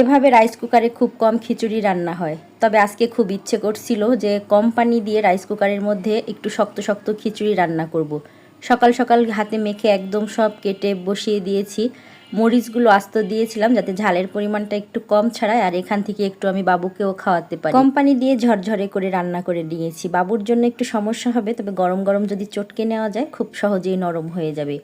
এভাবে রাইস কুকারে খুব কম খিচুড়ি রান্না হয়। তবে আজকে খুব ইচ্ছে করছিল যে কম পানি দিয়ে রাইস কুকারের মধ্যে একটু শক্ত শক্ত খিচুড়ি রান্না করব। সকাল সকাল হাতে মেখে একদম সব কেটে বসিয়ে দিয়েছি। মরিচগুলো আস্ত দিয়েছিলাম যাতে ঝালের পরিমাণটা একটু কম ছাড়ায় আর এখান থেকে একটু আমি বাবুকেও খাওয়াতে পারি। কম পানি দিয়ে ঝরঝরে করে রান্না করে নিয়েছি। বাবুর জন্য একটু সমস্যা হবে, তবে গরম গরম যদি চটকে নেওয়া যায়, খুব সহজেই নরম হয়ে যাবে।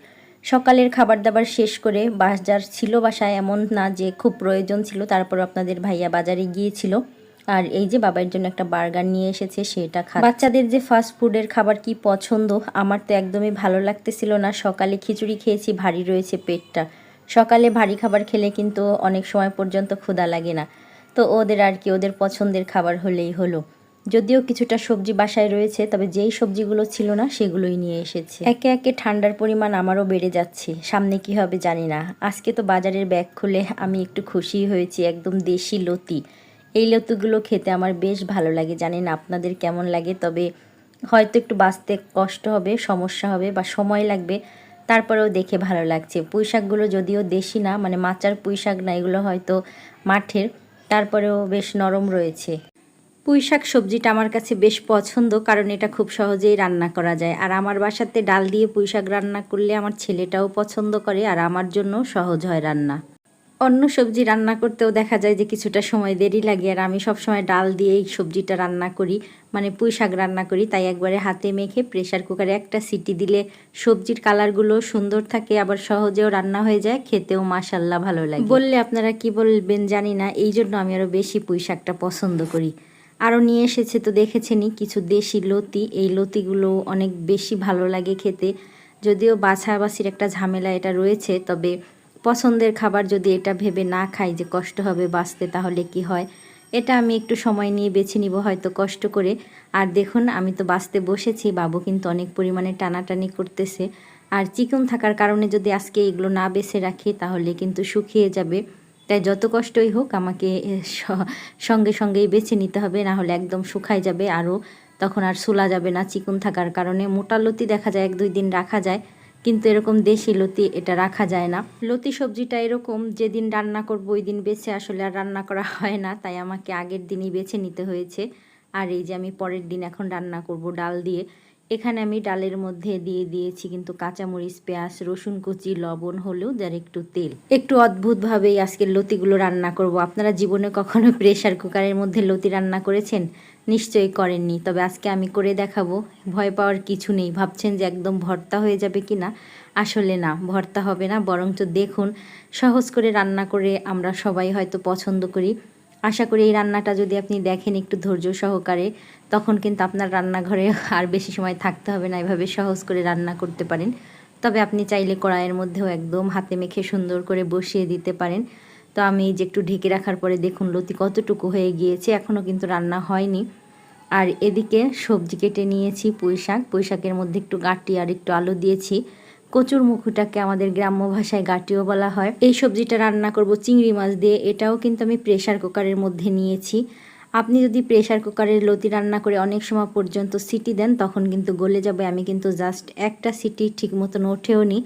সকালের খাবার দাবার শেষ করে বাজার ছিল বাসায় এমন না যে খুব প্রয়োজন ছিল, তারপর আপনাদের ভাইয়া বাজারে গিয়েছিল। আর এই যে বাবার জন্য একটা বার্গার নিয়ে এসেছে, সেটা খা বাচ্চাদের যে ফাস্ট ফুডের খাবার কি পছন্দ, আমার তো একদমই ভালো লাগতেছিল না। সকালে খিচুড়ি খেয়েছি, ভারী রয়েছে পেটটা। সকালে ভারী খাবার খেলে কিন্তু অনেক সময় পর্যন্ত ক্ষুধা লাগে না। তো ওদের আর কি, ওদের পছন্দের খাবার হলেই হলো। যদিও কিছুটা সবজি বাসায় রয়েছে, তবে যেই সবজিগুলো ছিল না, সেগুলোই নিয়ে এসেছে। একে একে ঠান্ডার পরিমাণ আমারও বেড়ে যাচ্ছে। সামনে কি হবে জানি না। আজকে তো বাজারের ব্যাগ খুলে আমি একটু খুশি হয়েছি, একদম দেশি লতি। এই লতিগুলো খেতে আমার বেশ ভালো লাগে জানি না আপনাদের কেমন লাগে, তবে হয়তো একটু বাঁচতে কষ্ট হবে, সমস্যা হবে বা সময় লাগবে, তারপরেও দেখে ভালো লাগছে। পুঁইশাকগুলো যদিও দেশি না মানে মাচার পুঁইশাক না, এগুলো হয়তো মাঠের, তারপরেও বেশ নরম রয়েছে। পুঁই শাক সবজিটা আমার কাছে বেশ পছন্দ, কারণ এটা খুব সহজেই রান্না করা যায়। আর আমার বাসাতে ডাল দিয়ে পুঁই শাক রান্না করলে আমার ছেলেটাও পছন্দ করে, আর আমার জন্য সহজ হয় রান্না। অন্য সবজি রান্না করতেও দেখা যায় যে কিছুটা সময় দেরি লাগে, আর আমি সব সময় ডাল দিয়েই সবজিটা রান্না করি মানে পুঁই শাক রান্না করি। তাই একবারে হাতে মেখে প্রেশার কুকারে একটা সিটি দিলে সবজির কালারগুলো সুন্দর থাকে, আবার সহজেও রান্না হয়ে যায়, খেতেও মাসাল্লাহ ভালো লাগে। বললে আপনারা কি বলবেন জানি না এই জন্য আমি আরও বেশি পুঁই শাকটা পছন্দ করি। আরও নিয়ে এসেছে তো দেখেছেনি কিছু দেশি লতি। এই লতিগুলো অনেক বেশি ভালো লাগে খেতে। যদিও বাছাবাছির একটা ঝামেলা এটা রয়েছে, তবে পছন্দের খাবার যদি এটা ভেবে না খাই যে কষ্ট হবে বাঁচতে তাহলে কি হয়? এটা আমি একটু সময় নিয়ে বেছে নিব হয়তো কষ্ট করে। আর দেখুন, আমি তো বাঁচতে বসেছি, বাবু কিন্তু অনেক পরিমাণে টানাটানি করতেছে। আর চিকন থাকার কারণে যদি আজকে এগুলো না বেছে রাখি, তাহলে কিন্তু শুকিয়ে যাবে। তাই যত কষ্টই হোক আমাকে সঙ্গে সঙ্গেই বেছে নিতে হবে, না হলে একদম শুকায় যাবে আরও। তখন আর সোলা যাবে না চিকন থাকার কারণে। মোটা লতি দেখা যায় এক দুই দিন রাখা যায়, কিন্তু এরকম দেশি লতি এটা রাখা যায় না। লতি সবজিটা এরকম, যেদিন রান্না করব ওই দিন বেছে আসলে আর রান্না করা হয় না, তাই আমাকে আগের দিনই বেছে নিতে হয়েছে। আর এই যে আমি পরের দিন এখন রান্না করব ডাল দিয়ে। এখানে আমি ডালের মধ্যে দিয়ে দিয়েছি কিন্তু কাঁচামরিচ, পেঁয়াজ, রসুন কুচি, লবণ হলেও আর একটু তেল। একটু অদ্ভুতভাবেই আজকের লতিগুলো রান্না করব। আপনারা জীবনে কখনো প্রেশার কুকারের মধ্যে লতি রান্না করেছেন? নিশ্চয়ই করেননি। তবে আজকে আমি করে দেখাবো। ভয় পাওয়ার কিছু নেই। ভাবছেন যে একদম ভর্তা হয়ে যাবে কি না আসলে না, ভর্তা হবে না। বরঞ্চ দেখুন, সহজ করে রান্না করে আমরা সবাই হয়তো পছন্দ করি। আশা করি এই রান্নাটা যদি আপনি দেখেন একটু ধৈর্য সহকারে, তখন কিন্তু আপনার রান্নাঘরে আর বেশি সময় থাকতে হবে না, এভাবে সহজ করে রান্না করতে পারেন। তবে আপনি চাইলে কড়াইয়ের মধ্যেও একদম হাতে মেখে সুন্দর করে বসিয়ে দিতে পারেন। তো আমি যে একটু ঢেকে রাখার পরে দেখুন লতি কতটুকু হয়ে গিয়েছে এখনও কিন্তু রান্না হয়নি। আর এদিকে সবজি কেটে নিয়েছি পুঁই শাক পুঁই শাকের মধ্যে একটু গাটি আর একটু আলু দিয়েছি। কচুর মুখুটাকে আমাদের গ্রাম্য ভাষায় গাটিও বলা হয়। এই সবজিটা রান্না করব চিংড়ি মাছ দিয়ে, এটাও কিন্তু আমি প্রেশার কুকারের মধ্যে নিয়েছি। আপনি যদি প্রেশার কুকারের লতি রান্না করে অনেক সময় পর্যন্ত সিটি দেন, তখন কিন্তু গলে যাবে। আমি কিন্তু জাস্ট একটা সিটি ঠিক মতন ওঠেও নি,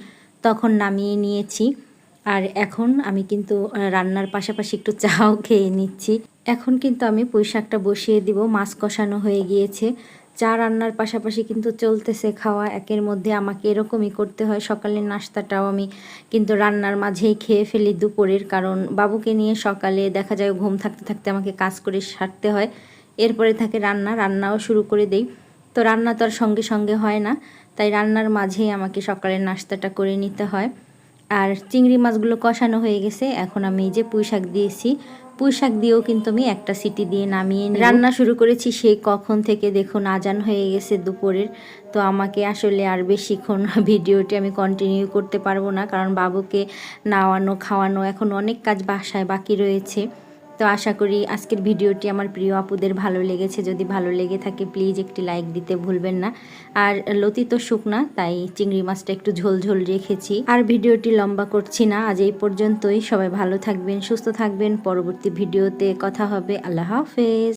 তখন নামিয়ে নিয়েছি। আর এখন আমি কিন্তু রান্নার পাশাপাশি একটু চাও খেয়ে নিচ্ছি। এখন কিন্তু আমি পুঁই শাকটা বসিয়ে দিব, মাছ কষানো হয়ে গিয়েছে। চা রান্নার পাশাপাশি কিন্তু চলতেছে খাওয়া। একের মধ্যে আমাকে এরকমই করতে হয়। সকালের নাস্তাটাও আমি কিন্তু রান্নার মাঝেই খেয়ে ফেলি দুপুরের। কারণ বাবুকে নিয়ে সকালে দেখা যায় ঘুম থাকতে থাকতে আমাকে কাজ করে সারতে হয়। এরপরে থাকে রান্না। রান্নাও শুরু করে দেই। তো রান্না তো আর সঙ্গে সঙ্গে হয় না। তাই রান্নার মাঝেই আমাকে সকালের নাস্তাটা করে নিতে হয়। আর চিংড়ি মাছগুলো কষানো হয়ে গেছে। এখন আমি যে পুঁই শাক দিয়েছি। পুঁই শাক দিয়েও কিন্তু আমি একটা সিটি দিয়ে নামিয়ে রান্না শুরু করেছি সেই কখন থেকে দেখুন আজান হয়ে গেছে দুপুরের। তো আমাকে আসলে আর বেশিক্ষণ ভিডিওটি আমি কন্টিনিউ করতে পারব না। কারণ বাবুকে নাওয়ানো, খাওয়ানো এখন অনেক কাজ বাসায় বাকি রয়েছে। তো আশা করি আজকের ভিডিওটি আমার প্রিয় আপুদের ভালো লেগেছে। যদি ভালো লেগে থাকে প্লিজ একটি লাইক দিতে ভুলবেন না। আর লতি তো শুকনা তাই চিংড়ি মাছটা একটু ঝোল ঝোল রেখেছি। আর ভিডিওটি লম্বা করছি না, আজ এই পর্যন্তই। সবাই ভালো থাকবেন, সুস্থ থাকবেন। পরবর্তী ভিডিওতে কথা হবে। আল্লাহ হাফেজ।